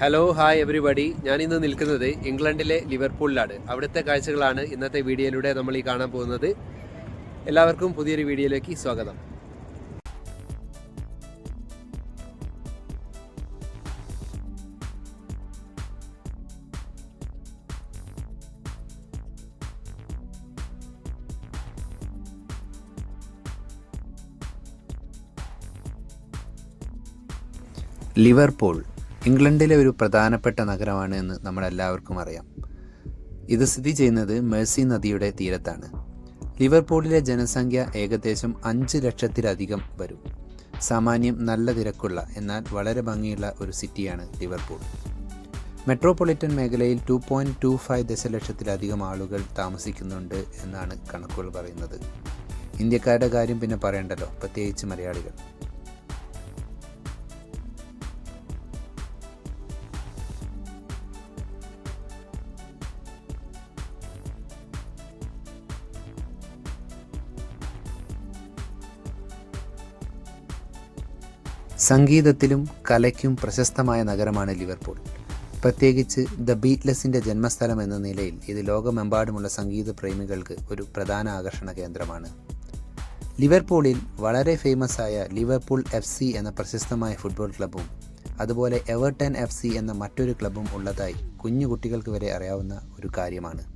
Hello hi everybody ഞാൻ ഇന്ന് നിൽക്കുന്നത് ഇംഗ്ലണ്ടിലെ ലിവർപൂളിലാണ്. അവിടുത്തെ കാഴ്ചകളാണ് ഇന്നത്തെ വീഡിയോയിലൂടെ നമ്മൾ ഈ കാണാൻ പോകുന്നത്. എല്ലാവർക്കും പുതിയൊരു വീഡിയോയിലേക്ക് സ്വാഗതം. ലിവർപൂൾ ഇംഗ്ലണ്ടിലെ ഒരു പ്രധാനപ്പെട്ട നഗരമാണ് എന്ന് നമ്മളെല്ലാവർക്കും അറിയാം. ഇത് സ്ഥിതി ചെയ്യുന്നത് മെഴ്സി നദിയുടെ തീരത്താണ്. ലിവർപൂളിലെ ജനസംഖ്യ ഏകദേശം അഞ്ച് ലക്ഷത്തിലധികം വരും. സാമാന്യം നല്ല തിരക്കുള്ള എന്നാൽ വളരെ ഭംഗിയുള്ള ഒരു സിറ്റിയാണ് ലിവർപൂൾ. മെട്രോപൊളിറ്റൻ മേഖലയിൽ ടു പോയിന്റ് ടു ഫൈവ് ദശലക്ഷത്തിലധികം ആളുകൾ താമസിക്കുന്നുണ്ട് എന്നാണ് കണക്കുകൾ പറയുന്നത്. ഇന്ത്യക്കാരുടെ കാര്യം പിന്നെ പറയണ്ടല്ലോ പ്രത്യേകിച്ച് മലയാളികൾ. സംഗീതത്തിലും കലയ്ക്കും പ്രശസ്തമായ നഗരമാണ് ലിവർപൂൾ. പ്രത്യേകിച്ച് ദ ബീറ്റ്ലെസിന്റെ ജന്മസ്ഥലം എന്ന നിലയിൽ ഇത് ലോകമെമ്പാടുമുള്ള സംഗീത പ്രേമികൾക്ക് ഒരു പ്രധാന ആകർഷണ കേന്ദ്രമാണ്. ലിവർപൂളിൽ വളരെ ഫേമസ് ആയ ലിവർപൂൾ എഫ് സി എന്ന പ്രശസ്തമായ ഫുട്ബോൾ ക്ലബ്ബും അതുപോലെ എവർട്ടൺ എഫ് സി എന്ന മറ്റൊരു ക്ലബ്ബും ഉള്ളതായി കുഞ്ഞു കുട്ടികൾക്ക് വരെ അറിയാവുന്ന ഒരു കാര്യമാണ്.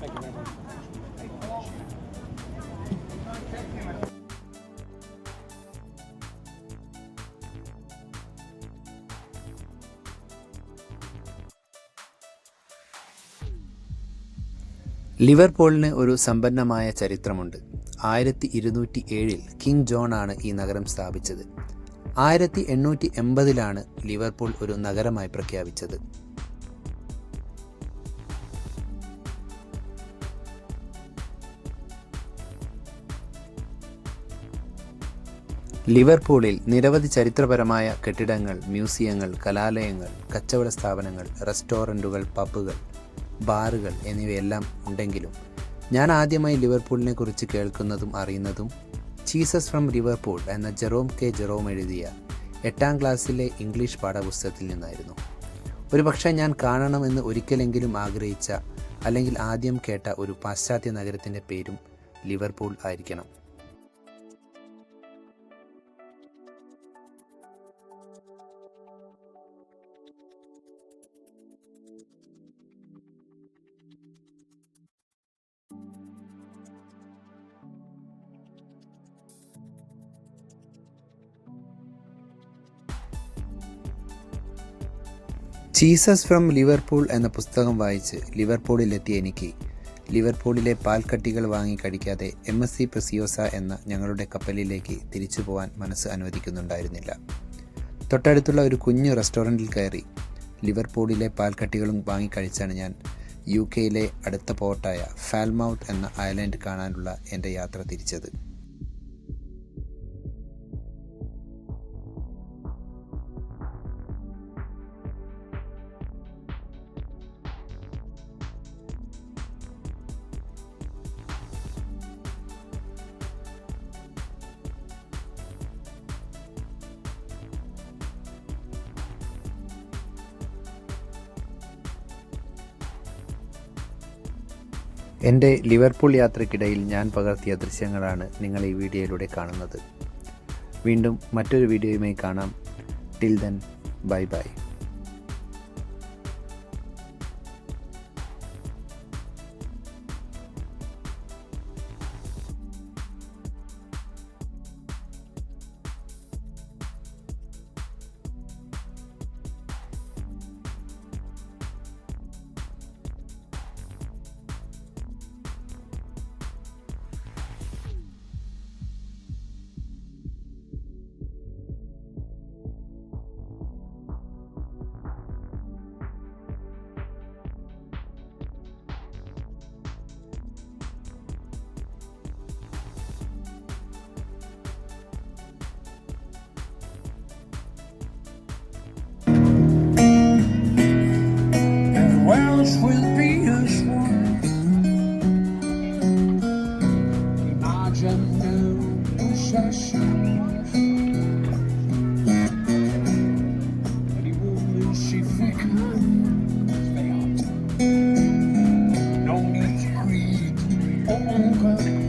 Thank you very much. ലിവർപൂളിന് ഒരു സമ്പന്നമായ ചരിത്രമുണ്ട് ആയിരത്തി ഇരുന്നൂറ്റി ഏഴിൽ കിങ് ജോൺ ആണ് ഈ നഗരം സ്ഥാപിച്ചത് ആയിരത്തി എണ്ണൂറ്റി എൺപതിലാണ് ലിവർപൂൾ ഒരു നഗരമായി പ്രഖ്യാപിച്ചത് ലിവർപൂളിൽ നിരവധി ചരിത്രപരമായ കെട്ടിടങ്ങൾ മ്യൂസിയങ്ങൾ കലാലയങ്ങൾ കച്ചവട സ്ഥാപനങ്ങൾ റെസ്റ്റോറന്റുകൾ പബ്ബുകൾ ബാറുകൾ എന്നിവയെല്ലാം ഉണ്ടെങ്കിലും ഞാൻ ആദ്യമായി ലിവർപൂളിനെ കുറിച്ച് കേൾക്കുന്നതും അറിയുന്നതും ജീസസ് ഫ്രം ലിവർപൂൾ എന്ന ജെറോം കെ. ജെറോം എഴുതിയ എട്ടാം ക്ലാസ്സിലെ ഇംഗ്ലീഷ് പാഠപുസ്തകത്തിൽ നിന്നായിരുന്നു. ഒരുപക്ഷെ ഞാൻ കാണണമെന്ന് ഒരിക്കലെങ്കിലും ആഗ്രഹിച്ച അല്ലെങ്കിൽ ആദ്യം കേട്ട ഒരു പാശ്ചാത്യ നഗരത്തിന്റെ പേരും ലിവർപൂൾ ആയിരിക്കണം. ജീസസ് ഫ്രം ലിവർപൂൾ എന്ന പുസ്തകം വായിച്ച് ലിവർപൂളിലെത്തിയ എനിക്ക് ലിവർപൂളിലെ പാൽക്കട്ടികൾ വാങ്ങി കഴിക്കാതെ എം എസ് സി പ്രസിയോസ എന്ന ഞങ്ങളുടെ കപ്പലിലേക്ക് തിരിച്ചു പോകാൻ മനസ്സ് അനുവദിക്കുന്നുണ്ടായിരുന്നില്ല. തൊട്ടടുത്തുള്ള ഒരു കുഞ്ഞു റെസ്റ്റോറന്റിൽ കയറി ലിവർപൂളിലെ പാൽക്കട്ടികളും വാങ്ങി കഴിച്ചാണ് ഞാൻ യു കെയിലെ അടുത്ത പോർട്ടായ ഫാൽമൗത്ത് എന്ന ഐലൻഡ് കാണാനുള്ള എന്റെ യാത്ര തിരിച്ചത്. എന്റെ ലിവർപൂൾ യാത്രയ്ക്കിടയിൽ ഞാൻ പകർത്തിയ ദൃശ്യങ്ങളാണ് നിങ്ങൾ ഈ വീഡിയോയിലൂടെ കാണുന്നത്. വീണ്ടും മറ്റൊരു വീഡിയോയുമായി കാണാം. Till then bye bye. чаще Революший фигур No need to Oh, God